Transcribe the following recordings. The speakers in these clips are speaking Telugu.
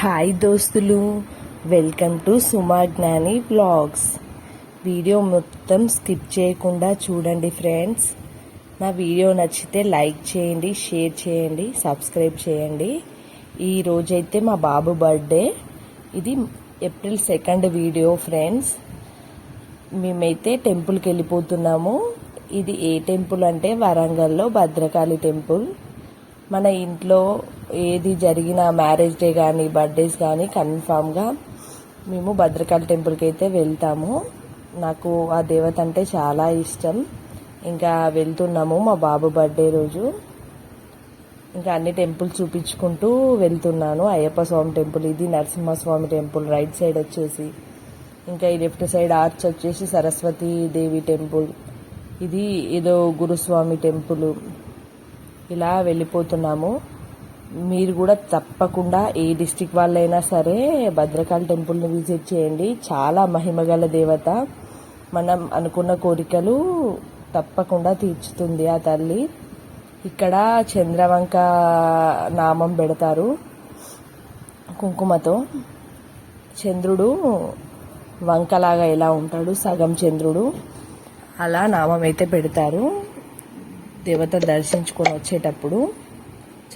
హాయ్ దోస్తులు వెల్కమ్ టు సుమా జ్ఞాని బ్లాగ్స్. వీడియో మొత్తం స్కిప్ చేయకుండా చూడండి ఫ్రెండ్స్. నా వీడియో నచ్చితే లైక్ చేయండి షేర్ చేయండి సబ్స్క్రైబ్ చేయండి. ఈ రోజైతే మా బాబు బర్త్డే. ఇది ఏప్రిల్ సెకండ్ వీడియో ఫ్రెండ్స్. మేమైతే టెంపుల్కి వెళ్ళిపోతున్నాము. ఇది ఏ టెంపుల్ అంటే వరంగల్లో భద్రకాళి టెంపుల్. మన ఇంట్లో ఏది జరిగిన మ్యారేజ్ డే కానీ బర్త్డేస్ కానీ కన్ఫామ్గా మేము భద్రకాళి టెంపుల్కి అయితే వెళ్తాము. నాకు ఆ దేవత అంటే చాలా ఇష్టం. ఇంకా వెళ్తున్నాము మా బాబు బర్త్డే రోజు. ఇంకా అన్ని టెంపుల్స్ చూపించుకుంటూ వెళ్తున్నాను. అయ్యప్ప స్వామి టెంపుల్ ఇది నరసింహస్వామి టెంపుల్ రైట్ సైడ్ వచ్చేసి ఇంకా ఈ లెఫ్ట్ సైడ్ ఆర్చ్ వచ్చేసి సరస్వతి దేవి టెంపుల్ ఇది ఏదో గురుస్వామి టెంపుల్ ఇలా వెళ్ళిపోతున్నాము. మీరు కూడా తప్పకుండా ఏ డిస్టిక్ వాళ్ళైనా సరే భద్రకాళి టెంపుల్ని విజిట్ చేయండి. చాలా మహిమగల దేవత. మనం అనుకున్న కోరికలు తప్పకుండా తీర్చుతుంది ఆ తల్లి. ఇక్కడ చంద్రవంక నామం పెడతారు కుంకుమతో. చంద్రుడు వంకలాగా ఎలా ఉంటాడు? సగం చంద్రుడు. అలా నామం అయితే పెడతారు. దేవత దర్శించుకొని వచ్చేటప్పుడు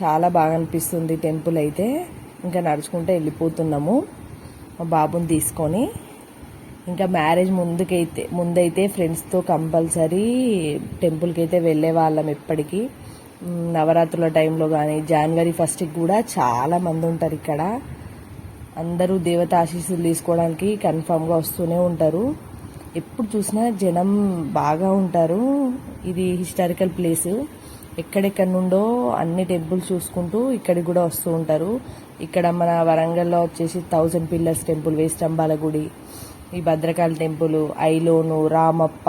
చాలా బాగా అనిపిస్తుంది టెంపుల్ అయితే. ఇంకా నడుచుకుంటూ వెళ్ళిపోతున్నాము. మా బాబుని తీసుకొని. ఇంకా మ్యారేజ్ ముందుకైతే ముందైతే ఫ్రెండ్స్తో కంపల్సరీ టెంపుల్కి అయితే వెళ్ళే వాళ్ళం ఎప్పటికీ నవరాత్రుల టైంలో కానీ జనవరి ఫస్ట్కి కూడా చాలా మంది ఉంటారు ఇక్కడ. అందరూ దేవత ఆశీస్సులు తీసుకోవడానికి కన్ఫామ్గా వస్తూనే ఉంటారు. ఎప్పుడు చూసినా జనం బాగా ఉంటారు. ఇది హిస్టారికల్ ప్లేస్. ఎక్కడెక్కడ నుండో అన్ని టెంపుల్స్ చూసుకుంటూ ఇక్కడికి కూడా వస్తూ ఉంటారు. ఇక్కడ మన వరంగల్లో వచ్చేసి థౌజండ్ పిల్లర్స్ టెంపుల్ వేస్తంబాల గుడి ఈ భద్రకాళి టెంపుల్ ఐలోను రామప్ప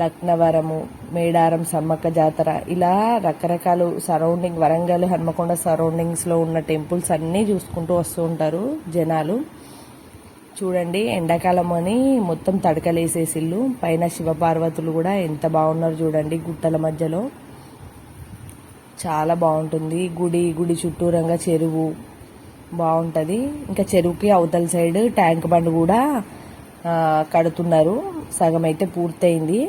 లక్నవరము మేడారం సమ్మక్క జాతర ఇలా రకరకాలు సరౌండింగ్ వరంగల్ హన్మకొండ సరౌండింగ్స్లో ఉన్న టెంపుల్స్ అన్నీ చూసుకుంటూ వస్తూ ఉంటారు జనాలు. చూడండి. ఎండాకాలం అని మొత్తం తడకలేసేసిల్లు పైన శివపార్వతులు కూడా ఎంత బాగున్నారు చూడండి గుట్టల మధ్యలో. చాలా బాగుంటుంది. గుడి గుడి చుట్టూరంగా చెరువు బాగుంటుంది. ఇంకా చెరువుకి అవతల సైడ్ ట్యాంక్ బండ్ కూడా కడుతున్నారు. సగం అయితే పూర్తయింది.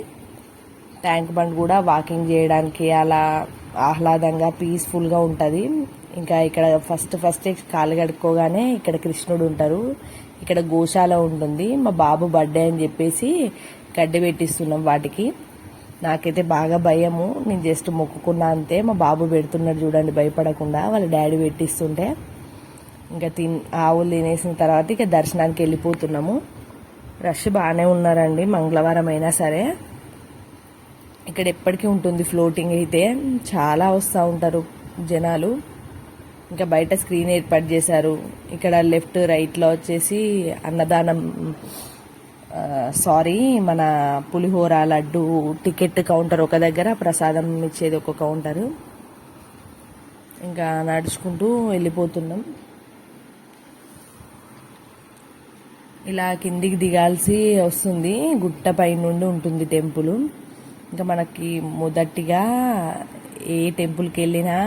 ట్యాంక్ బండ్ కూడా వాకింగ్ చేయడానికి అలా ఆహ్లాదంగా పీస్ఫుల్గా ఉంటుంది. ఇంకా ఇక్కడ ఫస్ట్ ఫస్ట్ కాలు కడుక్కోగానే ఇక్కడ కృష్ణుడు ఉంటారు. ఇక్కడ గోశాల ఉంటుంది. మా బాబు బర్త్డే అని చెప్పేసి గడ్డి పెట్టిస్తున్నాం వాటికి. నాకైతే బాగా భయము. నేను జస్ట్ మొక్కుకున్నా అంతే. మా బాబు పెడుతున్నాడు చూడండి భయపడకుండా. వాళ్ళ డాడీ పెట్టిస్తుంటే. ఇంకా తిన్ ఆవులు తినేసిన తర్వాత ఇక దర్శనానికి వెళ్ళిపోతున్నాము. రష్ బాగానే ఉన్నారండి. మంగళవారం అయినా సరే. ఇక్కడ ఎప్పటికీ ఉంటుంది ఫ్లోటింగ్ అయితే. చాలా వస్తూ ఉంటారు జనాలు. ఇంకా బయట స్క్రీన్ ఏర్పాటు చేశారు. ఇక్కడ లెఫ్ట్ రైట్లో వచ్చేసి అన్నదానం సారీ మన పులిహోర లడ్డు టికెట్ కౌంటర్ ఒక దగ్గర ప్రసాదం ఇచ్చేది ఒక కౌంటరు. ఇంకా నడుచుకుంటూ వెళ్ళిపోతున్నాం. ఇలా కిందికి దిగాల్సి వస్తుంది. గుట్ట పై నుండి ఉంటుంది టెంపుల్. ఇంకా మనకి మొదటిగా ఏ టెంపుల్కి వెళ్ళినా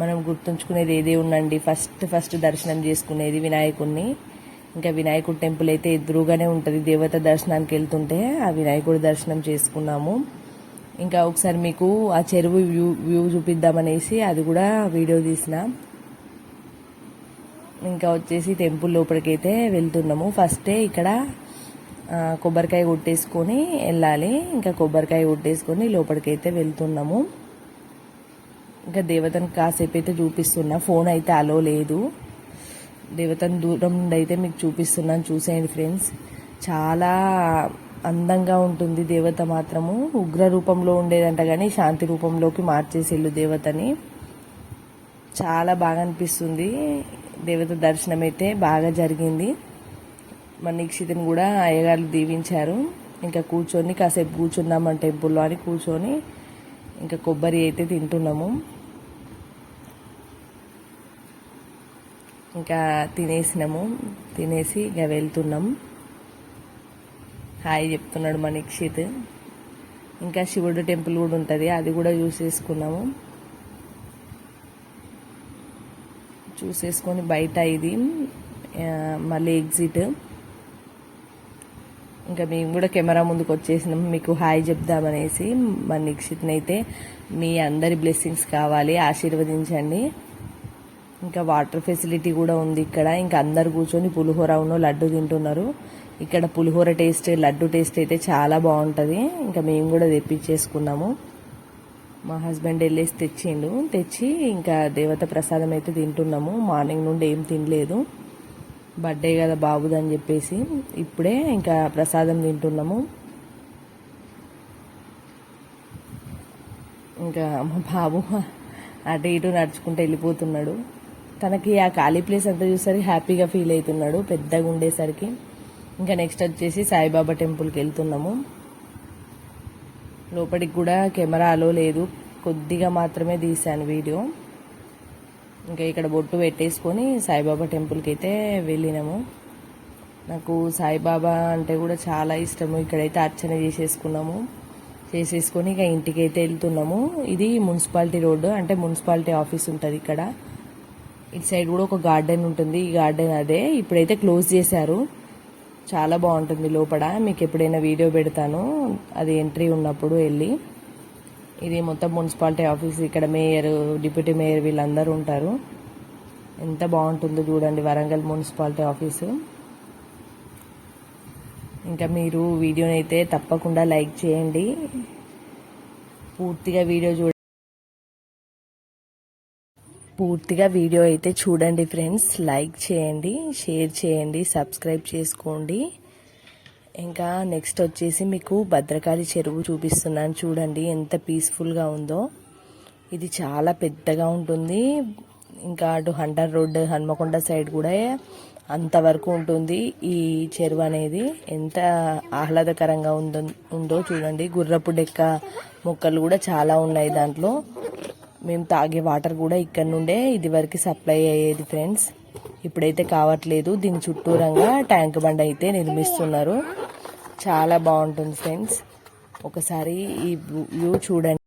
మనం గుర్తుంచుకునేది ఏదే ఉండండి ఫస్ట్ ఫస్ట్ దర్శనం చేసుకునేది వినాయకుడిని ఇంకా వినాయకుడి టెంపుల్ అయితే ఎదురుగానే ఉంటుంది. దేవత దర్శనానికి వెళ్తుంటే ఆ వినాయకుడి దర్శనం చేసుకున్నాము. ఇంకా ఒకసారి మీకు ఆ చెరువు వ్యూ వ్యూ చూపిద్దామనేసి అది కూడా వీడియో తీసిన. ఇంకా వచ్చేసి టెంపుల్ లోపలికైతే వెళ్తున్నాము. ఫస్టే ఇక్కడ కొబ్బరికాయ కొట్టేసుకొని వెళ్ళాలి. ఇంకా కొబ్బరికాయ కొట్టేసుకొని లోపలికైతే వెళ్తున్నాము. ఇంకా దేవతను కాసేపు అయితే చూపిస్తున్నా. ఫోన్ అయితే అలో లేదు. దేవతను దూరం నుండి అయితే మీకు చూపిస్తున్నాను. చూసేయండి ఫ్రెండ్స్. చాలా అందంగా ఉంటుంది దేవత మాత్రము. ఉగ్ర రూపంలో ఉండేదంట కానీ శాంతి రూపంలోకి మార్చేసేళ్ళు దేవతని. చాలా బాగా అనిపిస్తుంది. దేవత దర్శనం అయితే బాగా జరిగింది. మన నిక్షితని కూడా అయ్యగారు దీవించారు. ఇంకా కూర్చొని కాసేపు కూర్చున్నాం టెంపుల్లో అని కూర్చొని ఇంకా కొబ్బరి అయితే తింటున్నాము. ఇంకా తినేసినాము. తినేసి ఇక వెళ్తున్నాం. హాయ్ చెప్తున్నాడు మా నిక్షిత్ ఇంకా శివుడు టెంపుల్ కూడా ఉంటుంది. అది కూడా చూసేసుకున్నాము చూసేసుకొని బయట ఇది మళ్ళీ ఎగ్జిట్. ఇంకా మేము కూడా కెమెరా ముందుకు వచ్చేసినాం. మీకు హాయ్ చెప్దామనేసి. మా నిక్షిత్ని అయితే మీ అందరి బ్లెస్సింగ్స్ కావాలి ఆశీర్వదించండి. ఇంకా వాటర్ ఫెసిలిటీ కూడా ఉంది ఇక్కడ. ఇంకా అందరు కూర్చొని పులిహోర ఉన్నో లడ్డు తింటున్నారు. ఇక్కడ పులిహోర టేస్ట్ లడ్డు టేస్ట్ అయితే చాలా బాగుంటుంది. ఇంకా మేము కూడా తెప్పించేసుకున్నాము. మా హస్బెండ్ వెళ్ళేసి తెచ్చిండు. తెచ్చి ఇంకా దేవత ప్రసాదం అయితే తింటున్నాము. మార్నింగ్ నుండి ఏం తినలేదు. బర్త్డే కదా బాబుదని చెప్పేసి ఇప్పుడే ఇంకా ప్రసాదం తింటున్నాము. ఇంకా మా బాబు అటు ఇటు నడుచుకుంటూ వెళ్ళిపోతున్నాడు. తనకి ఆ ఖాళీ ప్లేస్ అంతా చూసరికి హ్యాపీగా ఫీల్ అవుతున్నాడు పెద్దగా ఉండేసరికి. ఇంకా నెక్స్ట్ వచ్చేసి సాయిబాబా టెంపుల్కి వెళ్తున్నాము. లోపలికి కూడా కెమెరా అలో లేదు కొద్దిగా మాత్రమే తీశాను వీడియో. ఇంకా ఇక్కడ బొట్టు పెట్టేసుకొని సాయిబాబా టెంపుల్కి అయితే వెళ్ళినాము. నాకు సాయిబాబా అంటే కూడా చాలా ఇష్టము. ఇక్కడైతే అర్చన చేసేసుకున్నాము. చేసేసుకొని ఇక ఇంటికి అయితే వెళ్తున్నాము. ఇది మున్సిపాలిటీ రోడ్డు అంటే మున్సిపాలిటీ ఆఫీస్ ఉంటుంది ఇక్కడ. ఇటు సైడ్ కూడా ఒక గార్డెన్ ఉంటుంది. ఈ గార్డెన్ అదే. ఇప్పుడైతే క్లోజ్ చేశారు. చాలా బాగుంటుంది లోపల. మీకు ఎప్పుడైనా వీడియో పెడతాను. అది ఎంట్రీ ఉన్నప్పుడు వెళ్ళి. ఇది మొత్తం మున్సిపాలిటీ ఆఫీస్. ఇక్కడ మేయర్ డిప్యూటీ మేయర్ వీళ్ళందరూ ఉంటారు. ఎంత బాగుంటుందో చూడండి వరంగల్ మున్సిపాలిటీ ఆఫీసు. ఇంకా మీరు వీడియోని అయితే తప్పకుండా లైక్ చేయండి. పూర్తిగా వీడియో చూడ పూర్తిగా వీడియో అయితే చూడండి ఫ్రెండ్స్. లైక్ చేయండి షేర్ చేయండి సబ్స్క్రైబ్ చేసుకోండి. ఇంకా నెక్స్ట్ వచ్చేసి మీకు భద్రకాళి చెరువు చూపిస్తున్నాను చూడండి ఎంత పీస్ఫుల్గా ఉందో. ఇది చాలా పెద్దగా ఉంటుంది. ఇంకా అటు హంటర్ రోడ్ హన్మకొండ సైడ్ కూడా అంతవరకు ఉంటుంది ఈ చెరువు అనేది. ఎంత ఆహ్లాదకరంగా ఉందో ఉందో చూడండి. గుర్రపు డెక్క మొక్కలు కూడా చాలా ఉన్నాయి దాంట్లో. మేము తాగే వాటర్ కూడా ఇక్కడ నుండే ఇది వరకు సప్లై అయ్యేది ఫ్రెండ్స్ ఇప్పుడైతే కావట్లేదు. దీని చుట్టూరంగా ట్యాంక్ బండ్ అయితే నిర్మిస్తున్నారు. చాలా బాగుంటుంది ఫ్రెండ్స్. ఒకసారి ఈ వ్యూ చూడండి.